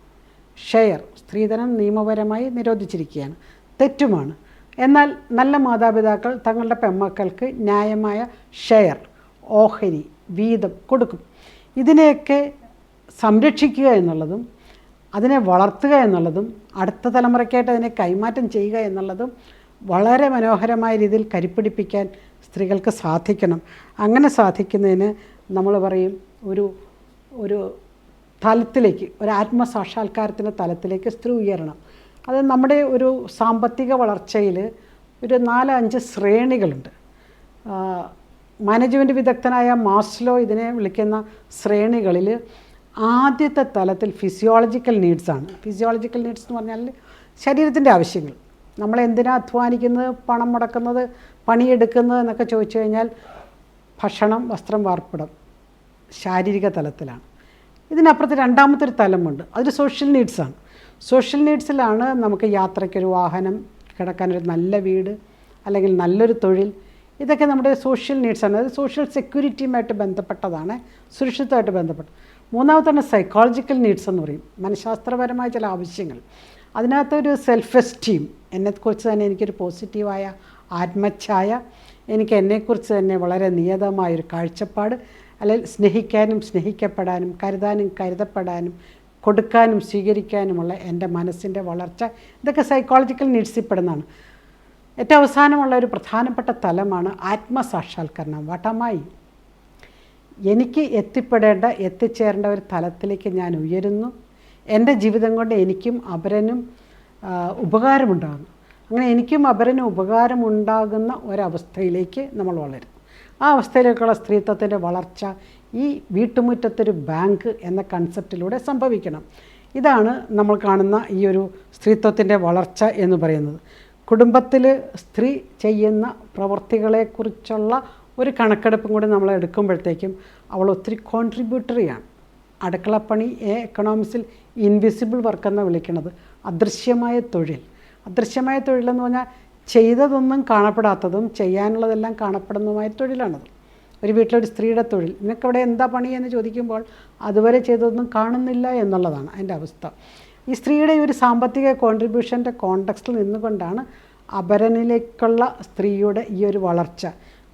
ഷെയർ സ്ത്രീധനം നിയമപരമായി നിരോധിച്ചിരിക്കുകയാണ്. തെറ്റുമാണ്. എന്നാൽ നല്ല മാതാപിതാക്കൾ തങ്ങളുടെ പെമ്മക്കൾക്ക് ന്യായമായ ഷെയർ ഓഹരി വീതം കൊടുക്കും. ഇതിനെയൊക്കെ സംരക്ഷിക്കുക എന്നുള്ളതും അതിനെ വളർത്തുക എന്നുള്ളതും അടുത്ത തലമുറയ്ക്കായിട്ട് അതിനെ കൈമാറ്റം ചെയ്യുക എന്നുള്ളതും വളരെ മനോഹരമായ രീതിയിൽ കരിപ്പിടിപ്പിക്കാൻ സ്ത്രീകൾക്ക് സാധിക്കണം. അങ്ങനെ സാധിക്കുന്നതിന് നമ്മൾ പറയും ഒരു ഒരു തലത്തിലേക്ക് ഒരു ആത്മസാക്ഷാത്കാരത്തിന്റെ തലത്തിലേക്ക് സ്ത്രീ ഉയരണം. അത് നമ്മുടെ ഒരു സാമ്പത്തിക വളർച്ചയിൽ ഒരു നാലഞ്ച് ശ്രേണികളുണ്ട്. മാനേജ്മെന്റ് വിദഗ്ധനായ മാസ്ലോ ഇതിനെ വിളിക്കുന്ന ശ്രേണികളിൽ ആദ്യത്തെ തലത്തിൽ ഫിസിയോളജിക്കൽ നീഡ്സാണ് ഫിസിയോളജിക്കൽ നീഡ്സ് എന്ന് പറഞ്ഞാൽ ശരീരത്തിന്റെ ആവശ്യങ്ങൾ. നമ്മൾ എന്തിനാ അധ്വാനിക്കുന്നത് പണം മുടക്കുന്നത് പണിയെടുക്കുന്നത് എന്നൊക്കെ ചോദിച്ചു കഴിഞ്ഞാൽ ഭക്ഷണം വസ്ത്രം വാർപ്പിടം ശാരീരിക തലത്തിലാണ്. ഇതിനപ്പുറത്ത് രണ്ടാമത്തെ ഒരു തലമുണ്ട്. അതൊരു സോഷ്യൽ നീഡ്സാണ് സോഷ്യൽ നീഡ്സിലാണ് നമുക്ക് യാത്രയ്ക്കൊരു വാഹനം കിടക്കാനൊരു നല്ല വീട് അല്ലെങ്കിൽ നല്ലൊരു തൊഴിൽ. ഇതൊക്കെ നമ്മുടെ സോഷ്യൽ നീഡ്സാണ് അത് സോഷ്യൽ സെക്യൂരിറ്റിയുമായിട്ട് ബന്ധപ്പെട്ടതാണ് സുരക്ഷിതമായിട്ട് ബന്ധപ്പെട്ട് മൂന്നാമത്താണ് സൈക്കോളജിക്കൽ നീഡ്സ് എന്ന് പറയും. മനഃശാസ്ത്രപരമായ ചില ആവശ്യങ്ങൾ. അതിനകത്തൊരു സെൽഫ് എസ്റ്റീം എന്നെക്കുറിച്ച് തന്നെ എനിക്കൊരു പോസിറ്റീവായ ആത്മഛായ എനിക്ക് എന്നെക്കുറിച്ച് തന്നെ വളരെ നിയതമായൊരു കാഴ്ചപ്പാട് അല്ലെങ്കിൽ സ്നേഹിക്കാനും സ്നേഹിക്കപ്പെടാനും കരുതാനും കരുതപ്പെടാനും കൊടുക്കാനും സ്വീകരിക്കാനുമുള്ള എന്റെ മനസ്സിന്റെ വളർച്ച. ഇതൊക്കെ സൈക്കോളജിക്കൽ നീഡ്സിൽ പെടുന്നതാണ് ഏറ്റവും അവസാനമുള്ള ഒരു പ്രധാനപ്പെട്ട തലമാണ് ആത്മസാക്ഷാത്കരണം. വട്ടമായി എനിക്ക് എത്തിപ്പെടേണ്ട എത്തിച്ചേരേണ്ട ഒരു തലത്തിലേക്ക് ഞാൻ ഉയരുന്നു. എന്റെ ജീവിതം കൊണ്ട് എനിക്കും അപരനും ഉപകാരമുണ്ടാകുന്നു. അങ്ങനെ എനിക്കും അപരനും ഉപകാരമുണ്ടാകുന്ന ഒരവസ്ഥയിലേക്ക് നമ്മൾ വളരും. ആ അവസ്ഥയിലേക്കുള്ള സ്ത്രീത്വത്തിന്റെ വളർച്ച ഈ വീട്ടുമുറ്റത്തൊരു ബാങ്ക് എന്ന കൺസെപ്റ്റിലൂടെ സംഭവിക്കണം. ഇതാണ് നമ്മൾ കാണുന്ന ഈ ഒരു സ്ത്രീത്വത്തിന്റെ വളർച്ച എന്ന് പറയുന്നത്. കുടുംബത്തിൽ സ്ത്രീ ചെയ്യുന്ന പ്രവൃത്തികളെക്കുറിച്ചുള്ള ഒരു കണക്കെടുപ്പും കൂടി നമ്മൾ എടുക്കുമ്പോഴത്തേക്കും അവൾ ഒത്തിരി കോൺട്രിബ്യൂട്ടറിയാണ് അടുക്കളപ്പണി എ എക്കണോമിക്സിൽ ഇൻവിസിബിൾ വർക്ക് എന്ന് വിളിക്കുന്നത്. അദൃശ്യമായ തൊഴിൽ. അദൃശ്യമായ തൊഴിലെന്ന് പറഞ്ഞാൽ ചെയ്തതൊന്നും കാണപ്പെടാത്തതും ചെയ്യാനുള്ളതെല്ലാം കാണപ്പെടുന്നതുമായ തൊഴിലാണത്. ഒരു വീട്ടിലൊരു സ്ത്രീയുടെ തൊഴിൽ. നിനക്ക് അവിടെ എന്താ പണി എന്ന് ചോദിക്കുമ്പോൾ അതുവരെ ചെയ്തതൊന്നും കാണുന്നില്ല എന്നുള്ളതാണ് അതിന്റെ അവസ്ഥ. ഈ സ്ത്രീയുടെ ഒരു സാമ്പത്തിക കോൺട്രിബ്യൂഷന്റെ കോണ്ടക്സ്റ്റിൽ നിന്നുകൊണ്ടാണ് അപരനിലേക്കുള്ള സ്ത്രീയുടെ ഈ ഒരു വളർച്ച.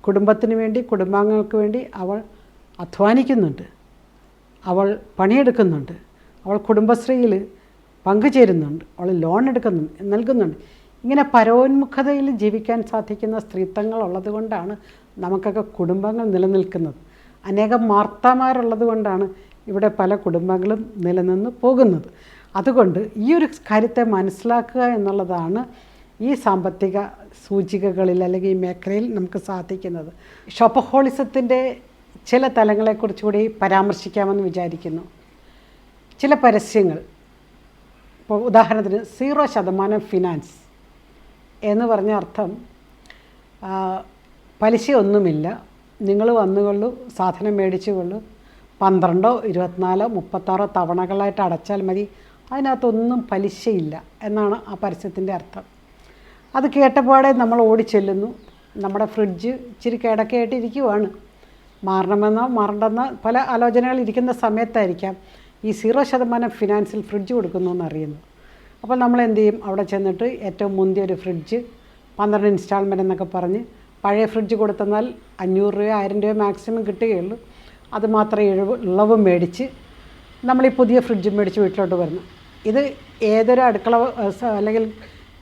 കുടുംബത്തിന് വേണ്ടി കുടുംബാംഗങ്ങൾക്ക് വേണ്ടി അവൾ അധ്വാനിക്കുന്നുണ്ട്. അവൾ പണിയെടുക്കുന്നുണ്ട്. അവൾ കുടുംബശ്രീയിൽ പങ്കുചേരുന്നുണ്ട്. അവൾ ലോൺ എടുക്കുന്നുണ്ട് നൽകുന്നുണ്ട്. ഇങ്ങനെ പരോന്മുഖതയിൽ ജീവിക്കാൻ സാധിക്കുന്ന സ്ത്രീത്വങ്ങൾ ഉള്ളതുകൊണ്ടാണ് നമുക്കൊക്കെ കുടുംബങ്ങൾ നിലനിൽക്കുന്നത്. അനേകം മാർത്താമാരുള്ളത് കൊണ്ടാണ് ഇവിടെ പല കുടുംബങ്ങളും നിലനിന്ന് പോകുന്നത്. അതുകൊണ്ട് ഈ ഒരു കാര്യത്തെ മനസ്സിലാക്കുക എന്നുള്ളതാണ് ഈ സാമ്പത്തിക സൂചികകളിൽ അല്ലെങ്കിൽ ഈ മേഖലയിൽ നമുക്ക് സാധിക്കുന്നത്. ഷോപ്പഹോളിസത്തിന്റെ ചില തലങ്ങളെക്കുറിച്ചുകൂടി പരാമർശിക്കാമെന്ന് വിചാരിക്കുന്നു. ചില പരസ്യങ്ങൾ. ഇപ്പോൾ ഉദാഹരണത്തിന് സീറോ ശതമാനം ഫിനാൻസ് എന്ന് പറഞ്ഞ അർത്ഥം പലിശയൊന്നുമില്ല. നിങ്ങൾ വന്നുകൊള്ളൂ സാധനം മേടിച്ചുകൊള്ളൂ. പന്ത്രണ്ടോ ഇരുപത്തിനാലോ മുപ്പത്താറോ തവണകളായിട്ട് അടച്ചാൽ മതി. അതിനകത്തൊന്നും പലിശയില്ല എന്നാണ് ആ പരസ്യത്തിന്റെ അർത്ഥം. അത് കേട്ടപാടെ നമ്മൾ ഓടിച്ചെല്ലുന്നു. നമ്മുടെ ഫ്രിഡ്ജ് ഇച്ചിരി കിടക്കയായിട്ട് മാറണമെന്നോ മാറണ്ടെന്നോ പല ആലോചനകൾ ഇരിക്കുന്ന സമയത്തായിരിക്കാം ഈ സീറോ ശതമാനം ഫിനാൻസിൽ ഫ്രിഡ്ജ് കൊടുക്കുന്നു എന്നറിയുന്നു അപ്പോൾ നമ്മൾ എന്ത് ചെയ്യും? അവിടെ ചെന്നിട്ട് ഏറ്റവും മുന്തിയ ഒരു ഫ്രിഡ്ജ് പന്ത്രണ്ട് ഇൻസ്റ്റാൾമെന്റ് എന്നൊക്കെ പറഞ്ഞ് പഴയ ഫ്രിഡ്ജ് കൊടുത്തെന്നാൽ അഞ്ഞൂറ് രൂപ ആയിരം രൂപ മാക്സിമം കിട്ടുകയുള്ളൂ. അത് മാത്രമേ ഇഴവ് ഇളവ് മേടിച്ച് നമ്മൾ ഈ പുതിയ ഫ്രിഡ്ജ് മേടിച്ച് വീട്ടിലോട്ട് വരുന്നു ഇത് ഏതൊരു അടുക്കള അല്ലെങ്കിൽ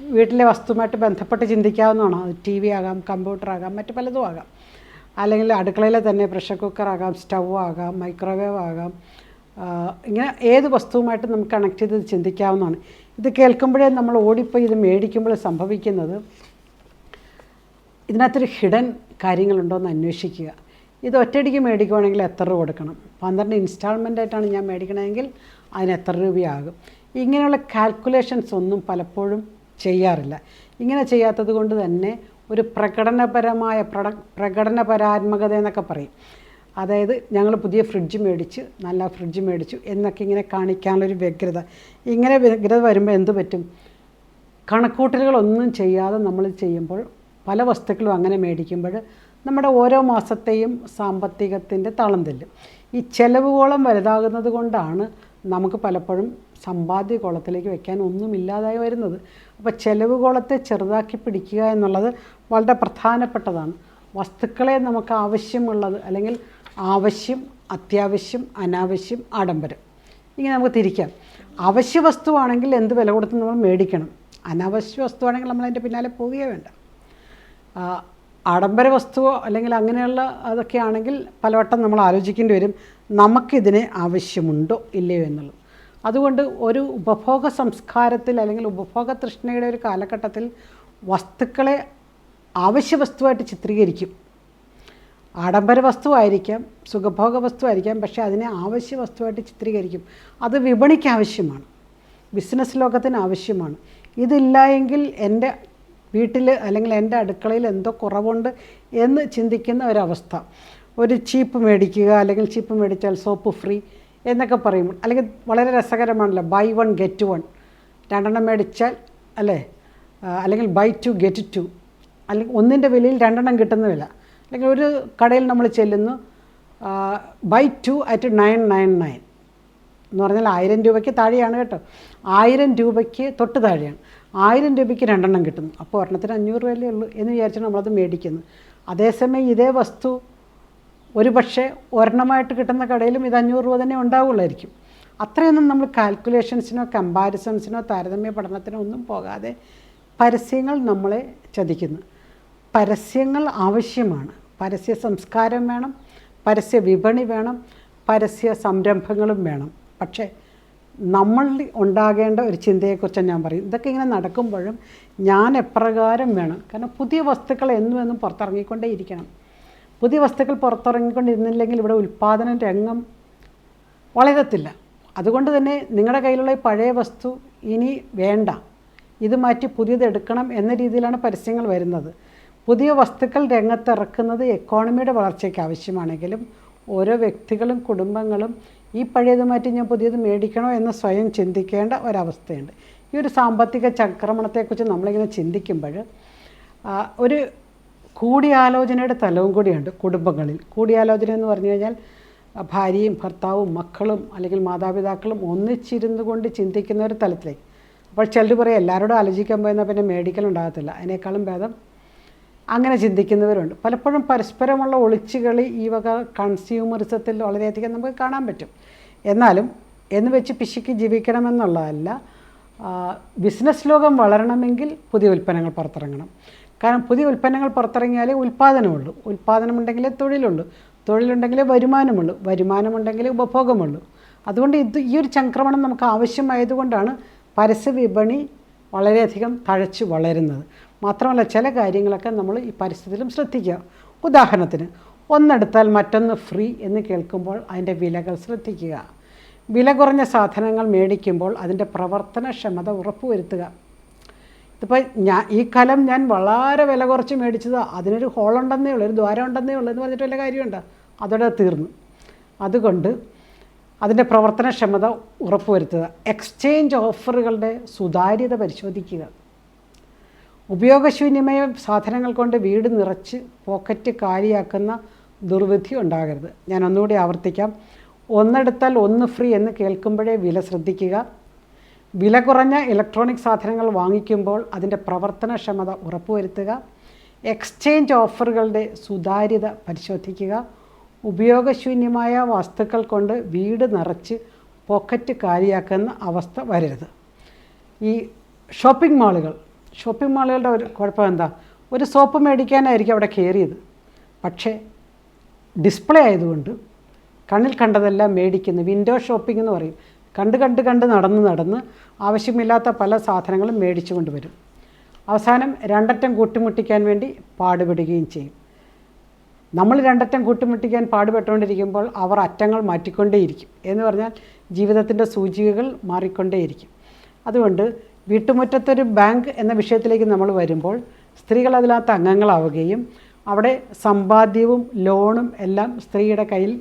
വീട്ടിലെ വസ്തുവുമായിട്ട് ബന്ധപ്പെട്ട് ചിന്തിക്കാവുന്നതാണ്. അത് ടി വി ആകാം കമ്പ്യൂട്ടർ ആകാം മറ്റു പലതും ആകാം. അല്ലെങ്കിൽ അടുക്കളയിലെ തന്നെ പ്രഷർ കുക്കർ ആകാം സ്റ്റൗ ആകാം മൈക്രോവേവ് ആകാം. ഇങ്ങനെ ഏത് വസ്തുവുമായിട്ട് നമുക്ക് കണക്ട് ചെയ്ത് ചിന്തിക്കാവുന്നതാണ്. ഇത് കേൾക്കുമ്പോഴേ നമ്മൾ ഓടിപ്പോയി ഇത് മേടിക്കുമ്പോൾ സംഭവിക്കുന്നത് ഇതിനകത്തൊരു ഹിഡൻ കാര്യങ്ങളുണ്ടോ എന്ന് അന്വേഷിക്കുക. ഇത് ഒറ്റയടിക്ക് മേടിക്കുവാണെങ്കിൽ എത്ര രൂപ കൊടുക്കണം? പന്ത്രണ്ട് ഇൻസ്റ്റാൾമെന്റ് ആയിട്ടാണ് ഞാൻ മേടിക്കണമെങ്കിൽ അതിന് എത്ര രൂപയാകും? ഇങ്ങനെയുള്ള കാൽക്കുലേഷൻസ് ഒന്നും പലപ്പോഴും ചെയ്യാറില്ല. ഇങ്ങനെ ചെയ്യാത്തത് കൊണ്ട് തന്നെ ഒരു പ്രകടനപരമായ പ്രട പ്രകടനപരാത്മകത എന്നൊക്കെ പറയും. അതായത് ഞങ്ങൾ പുതിയ ഫ്രിഡ്ജ് മേടിച്ച് നല്ല ഫ്രിഡ്ജ് മേടിച്ചു എന്നൊക്കെ ഇങ്ങനെ കാണിക്കാനുള്ളൊരു വ്യഗ്രത. ഇങ്ങനെ വ്യഗ്രത വരുമ്പോൾ എന്ത് പറ്റും? കണക്കൂട്ടലുകളൊന്നും ചെയ്യാതെ നമ്മൾ ചെയ്യുമ്പോൾ പല വസ്തുക്കളും അങ്ങനെ മേടിക്കുമ്പോൾ നമ്മുടെ ഓരോ മാസത്തെയും സാമ്പത്തികത്തിന്റെ തളം തെല്ലും. ഈ ചെലവുകോളം വലുതാകുന്നത് കൊണ്ടാണ് നമുക്ക് പലപ്പോഴും സമ്പാദ്യ കോളത്തിലേക്ക് വെക്കാൻ ഒന്നുമില്ലാതായി വരുന്നത്. അപ്പോൾ ചെലവ് കോളത്തെ ചെറുതാക്കി പിടിക്കുക എന്നുള്ളത് വളരെ പ്രധാനപ്പെട്ടതാണ്. വസ്തുക്കളെ നമുക്ക് ആവശ്യമുള്ളത് അല്ലെങ്കിൽ ആവശ്യം അത്യാവശ്യം അനാവശ്യം ആഡംബരം ഇങ്ങനെ നമുക്ക് തിരിക്കാം. അവശ്യ വസ്തുവാണെങ്കിൽ എന്ത് വില കൊടുത്ത് നമ്മൾ മേടിക്കണം. അനാവശ്യ വസ്തുവാണെങ്കിൽ നമ്മൾ അതിന്റെ പിന്നാലെ പോവുകയേ വേണ്ട. ആഡംബര വസ്തുവോ അല്ലെങ്കിൽ അങ്ങനെയുള്ള അതൊക്കെ ആണെങ്കിൽ പലവട്ടം നമ്മൾ ആലോചിക്കേണ്ടി വരും. നമുക്കിതിന് ആവശ്യമുണ്ടോ ഇല്ലയോ എന്നുള്ളത്. അതുകൊണ്ട് ഒരു ഉപഭോഗ സംസ്കാരത്തിൽ അല്ലെങ്കിൽ ഉപഭോഗ തൃഷ്ണയുടെ ഒരു കാലഘട്ടത്തിൽ വസ്തുക്കളെ ആവശ്യ വസ്തുവായിട്ട് ചിത്രീകരിക്കും. ആഡംബര വസ്തുവായിരിക്കാം സുഖഭോഗ വസ്തുവായിരിക്കാം പക്ഷേ അതിനെ ആവശ്യ വസ്തുവായിട്ട് ചിത്രീകരിക്കും. അത് വിപണിക്ക് ആവശ്യമാണ് ബിസിനസ് ലോകത്തിന് ആവശ്യമാണ്. ഇതില്ല എങ്കിൽ എന്റെ വീട്ടിൽ അല്ലെങ്കിൽ എന്റെ അടുക്കളയിൽ എന്തോ കുറവുണ്ട് എന്ന് ചിന്തിക്കുന്ന ഒരവസ്ഥ. ഒരു ചീപ്പ് മേടിക്കുക അല്ലെങ്കിൽ ചീപ്പ് മേടിച്ചാൽ സോപ്പ് ഫ്രീ. എന്നൊക്കെ പറയും അല്ലെങ്കിൽ വളരെ രസകരമാണല്ലോ ബൈ വൺ ഗെറ്റ് വൺ രണ്ടെണ്ണം മേടിച്ചാൽ അല്ലേ? അല്ലെങ്കിൽ ബൈ ടു ഗെറ്റ് ടു അല്ലെങ്കിൽ ഒന്നിന്റെ വിലയിൽ രണ്ടെണ്ണം കിട്ടുന്ന വില. അല്ലെങ്കിൽ ഒരു കടയിൽ നമ്മൾ ചെല്ലുന്നു buy two at nine nine nine എന്ന് പറഞ്ഞാൽ ആയിരം രൂപയ്ക്ക് താഴെയാണ് കേട്ടോ. ആയിരം രൂപയ്ക്ക് തൊട്ട് താഴെയാണ്. ആയിരം രൂപയ്ക്ക് രണ്ടെണ്ണം കിട്ടുന്നു. അപ്പോൾ ഒരെണ്ണത്തിന് അഞ്ഞൂറ് രൂപയല്ലേ ഉള്ളൂ എന്ന് വിചാരിച്ചാണ് നമ്മളത് മേടിക്കുന്നത്. അതേസമയം ഇതേ വസ്തു ഒരു പക്ഷേ ഒരെണ്ണമായിട്ട് കിട്ടുന്ന കടയിലും ഇത് അഞ്ഞൂറ് രൂപ തന്നെ ഉണ്ടാവുള്ളായിരിക്കും. അത്രയൊന്നും നമ്മൾ കാൽക്കുലേഷൻസിനോ കമ്പാരിസൺസിനോ താരതമ്യ പഠനത്തിനോ ഒന്നും പോകാതെ പരസ്യങ്ങൾ നമ്മളെ ചതിക്കുന്നു. പരസ്യങ്ങൾ ആവശ്യമാണ്. പരസ്യ സംസ്കാരം വേണം പരസ്യ വിപണി വേണം പരസ്യ സംരംഭങ്ങളും വേണം. പക്ഷേ നമ്മൾ ഉണ്ടാകേണ്ട ഒരു ചിന്തയെക്കുറിച്ച് ഞാൻ പറയും ഇതൊക്കെ ഇങ്ങനെ നടക്കുമ്പോഴും ഞാൻ എപ്രകാരം വേണം? കാരണം പുതിയ വസ്തുക്കൾ എന്നും എന്നും പുറത്തിറങ്ങിക്കൊണ്ടേ ഇരിക്കണം പുതിയ വസ്തുക്കൾ പുറത്തിറങ്ങിക്കൊണ്ടിരുന്നില്ലെങ്കിൽ ഇവിടെ ഉൽപ്പാദന രംഗം വളരത്തില്ല. അതുകൊണ്ട് തന്നെ നിങ്ങളുടെ കയ്യിലുള്ള പഴയ വസ്തു ഇനി വേണ്ട. ഇത് മാറ്റി പുതിയത് എടുക്കണം എന്ന രീതിയിലാണ് പരസ്യങ്ങൾ വരുന്നത്. പുതിയ വസ്തുക്കൾ രംഗത്തിറക്കുന്നത് എക്കോണമിയുടെ വളർച്ചയ്ക്ക് ആവശ്യമാണെങ്കിലും ഓരോ വ്യക്തികളും കുടുംബങ്ങളും ഈ പഴയത് മാറ്റി ഞാൻ പുതിയത് മേടിക്കണോ എന്ന് സ്വയം ചിന്തിക്കേണ്ട ഒരവസ്ഥയുണ്ട്. ഈ ഒരു സാമ്പത്തിക ചക്രമണത്തെക്കുറിച്ച് നമ്മളിങ്ങനെ ചിന്തിക്കുമ്പോൾ ഒരു കൂടിയാലോചനയുടെ തലവും കൂടിയുണ്ട് കുടുംബങ്ങളിൽ. കൂടിയാലോചന എന്ന് പറഞ്ഞു കഴിഞ്ഞാൽ ഭാര്യയും ഭർത്താവും മക്കളും അല്ലെങ്കിൽ മാതാപിതാക്കളും ഒന്നിച്ചിരുന്നു കൊണ്ട് ചിന്തിക്കുന്ന ഒരു തലത്തിലേക്ക്. അപ്പോൾ ചിലർ പറയും എല്ലാവരോടും ആലോചിക്കാൻ പോയെന്നാൽ പിന്നെ മേടിക്കൽ ഉണ്ടാകത്തില്ല. അതിനേക്കാളും ഭേദം അങ്ങനെ ചിന്തിക്കുന്നവരുണ്ട്. പലപ്പോഴും പരസ്പരമുള്ള ഒളിച്ചുകളി ഈ വക കൺസ്യൂമറിസത്തിൽ വളരെയധികം നമുക്ക് കാണാൻ പറ്റും. എന്നാലും എന്ന് വെച്ച് പിശിക്ക് ജീവിക്കണമെന്നുള്ളതല്ല ബിസിനസ് ലോകം വളരണമെങ്കിൽ പുതിയ ഉൽപ്പന്നങ്ങൾ പുറത്തിറങ്ങണം. കാരണം പുതിയ ഉൽപ്പന്നങ്ങൾ പുറത്തിറങ്ങിയാലേ ഉൽപ്പാദനമുള്ളൂ ഉൽപ്പാദനമുണ്ടെങ്കിലേ തൊഴിലുള്ളൂ. തൊഴിലുണ്ടെങ്കിലേ വരുമാനമുള്ളൂ. വരുമാനമുണ്ടെങ്കിലേ ഉപഭോഗമുള്ളൂ. അതുകൊണ്ട് ഇത് ഈ ഒരു ചംക്രമണം നമുക്ക് ആവശ്യമായതുകൊണ്ടാണ് പരസ്യ വിപണി വളരെയധികം തഴച്ച് വളരുന്നത്. മാത്രമല്ല ചില കാര്യങ്ങളൊക്കെ നമ്മൾ ഈ പരസ്യത്തിലും ശ്രദ്ധിക്കുക. ഉദാഹരണത്തിന് ഒന്നെടുത്താൽ മറ്റൊന്ന് ഫ്രീ എന്ന് കേൾക്കുമ്പോൾ അതിന്റെ വിലകൾ ശ്രദ്ധിക്കുക. വില കുറഞ്ഞ സാധനങ്ങൾ മേടിക്കുമ്പോൾ അതിന്റെ പ്രവർത്തനക്ഷമത ഉറപ്പുവരുത്തുക. ഇതിപ്പോൾ ഞാൻ ഈ കലം ഞാൻ വളരെ വില കുറച്ച് മേടിച്ചത് അതിനൊരു ഹോളുണ്ടെന്നേ ഉള്ളൂ ഒരു ദ്വാരം ഉണ്ടെന്നേ ഉള്ളൂ എന്ന് പറഞ്ഞിട്ട് വല്ല കാര്യമുണ്ട്. അതോടെ തീർന്നു. അതുകൊണ്ട് അതിന്റെ പ്രവർത്തനക്ഷമത ഉറപ്പുവരുത്തുക. എക്സ്ചേഞ്ച് ഓഫറുകളുടെ സുതാര്യത പരിശോധിക്കുക. ഉപയോഗശൂന്യമായ സാധനങ്ങൾ കൊണ്ട് വീട് നിറച്ച് പോക്കറ്റ് കാലിയാക്കുന്ന ദുർവിധി ഉണ്ടാകരുത്. ഞാൻ ഒന്നുകൂടി ആവർത്തിക്കാം. ഒന്നെടുത്താൽ ഒന്ന് ഫ്രീ എന്ന് കേൾക്കുമ്പോഴേ വില ശ്രദ്ധിക്കുക. വില കുറഞ്ഞ ഇലക്ട്രോണിക് സാധനങ്ങൾ വാങ്ങിക്കുമ്പോൾ അതിന്റെ പ്രവർത്തനക്ഷമത ഉറപ്പുവരുത്തുക എക്സ്ചേഞ്ച് ഓഫറുകളുടെ സുതാര്യത പരിശോധിക്കുക ഉപയോഗശൂന്യമായ വസ്തുക്കൾ കൊണ്ട് വീട് നിറച്ച് പോക്കറ്റ് കാലിയാക്കുന്ന അവസ്ഥ വരരുത്. ഈ ഷോപ്പിംഗ് മാളുകൾ ഷോപ്പിംഗ് മാളുകളുടെ ഒരു കുഴപ്പം എന്താ ഒരു സോപ്പ് മേടിക്കാനായിരിക്കും അവിടെ കയറിയത്. പക്ഷേ ഡിസ്പ്ലേ ആയതുകൊണ്ട് കണ്ണിൽ കണ്ടതെല്ലാം മേടിക്കുന്നു വിൻഡോ ഷോപ്പിംഗ് എന്ന് പറയും. കണ്ട് കണ്ട് കണ്ട് നടന്ന് നടന്ന് ആവശ്യമില്ലാത്ത പല സാധനങ്ങളും മേടിച്ചു കൊണ്ടുവരും. അവസാനം രണ്ടറ്റം കൂട്ടിമുട്ടിക്കാൻ വേണ്ടി പാടുപെടുകയും ചെയ്യും. നമ്മൾ രണ്ടറ്റം കൂട്ടിമുട്ടിക്കാൻ പാടുപെട്ടുകൊണ്ടിരിക്കുമ്പോൾ അവർ അറ്റങ്ങൾ മാറ്റിക്കൊണ്ടേയിരിക്കും. എന്ന് പറഞ്ഞാൽ ജീവിതത്തിന്റെ സൂചികകൾ മാറിക്കൊണ്ടേയിരിക്കും. അതുകൊണ്ട് വീട്ടുമുറ്റത്തൊരു ബാങ്ക് എന്ന വിഷയത്തിലേക്ക് നമ്മൾ വരുമ്പോൾ സ്ത്രീകൾ അതിനകത്ത് അംഗങ്ങളാവുകയും അവിടെ സമ്പാദ്യവും ലോണും എല്ലാം സ്ത്രീയുടെ കയ്യിൽ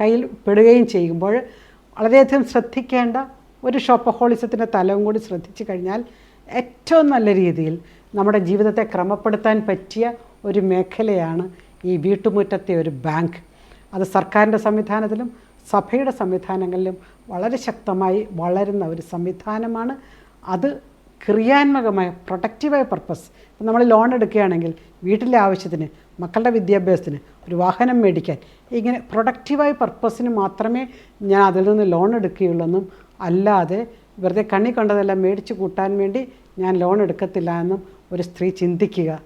കയ്യിൽ പെടുകയും ചെയ്യുമ്പോൾ വളരെയധികം ശ്രദ്ധിക്കേണ്ട ഒരു ഷോപ്പഹോളിസത്തിന്റെ തലവും കൂടി ശ്രദ്ധിച്ചു കഴിഞ്ഞാൽ ഏറ്റവും നല്ല രീതിയിൽ നമ്മുടെ ജീവിതത്തെ ക്രമപ്പെടുത്താൻ പറ്റിയ ഒരു മേഖലയാണ് ഈ വീട്ടുമുറ്റത്തെ ഒരു ബാങ്ക്. അത് സർക്കാരിന്റെ സംവിധാനത്തിലും സഭയുടെ സംവിധാനങ്ങളിലും വളരെ ശക്തമായി വളരുന്ന ഒരു സംവിധാനമാണ്. അത് ക്രിയാത്മകമായ പ്രൊട്ടക്റ്റീവായ പർപ്പസ് നമ്മൾ ലോൺ എടുക്കുകയാണെങ്കിൽ വീട്ടിലെ ആവശ്യത്തിന് മക്കളുടെ വിദ്യാഭ്യാസത്തിന് ഒരു വാഹനം മേടിക്കാൻ. ഇങ്ങനെ പ്രൊഡക്റ്റീവായ പർപ്പസിന് മാത്രമേ ഞാൻ അതിൽ നിന്ന് ലോൺ എടുക്കുകയുള്ളൂ എന്നും അല്ലാതെ വെറുതെ കണ്ണി കണ്ടതെല്ലാം മേടിച്ച് കൂട്ടാൻ വേണ്ടി ഞാൻ ലോൺ എടുക്കത്തില്ല എന്നും ഒരു സ്ത്രീ ചിന്തിക്കുക.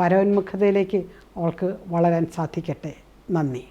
പരോന്മുഖതയിലേക്ക് അവൾക്ക് വളരാൻ സാധിക്കട്ടെ. നന്ദി.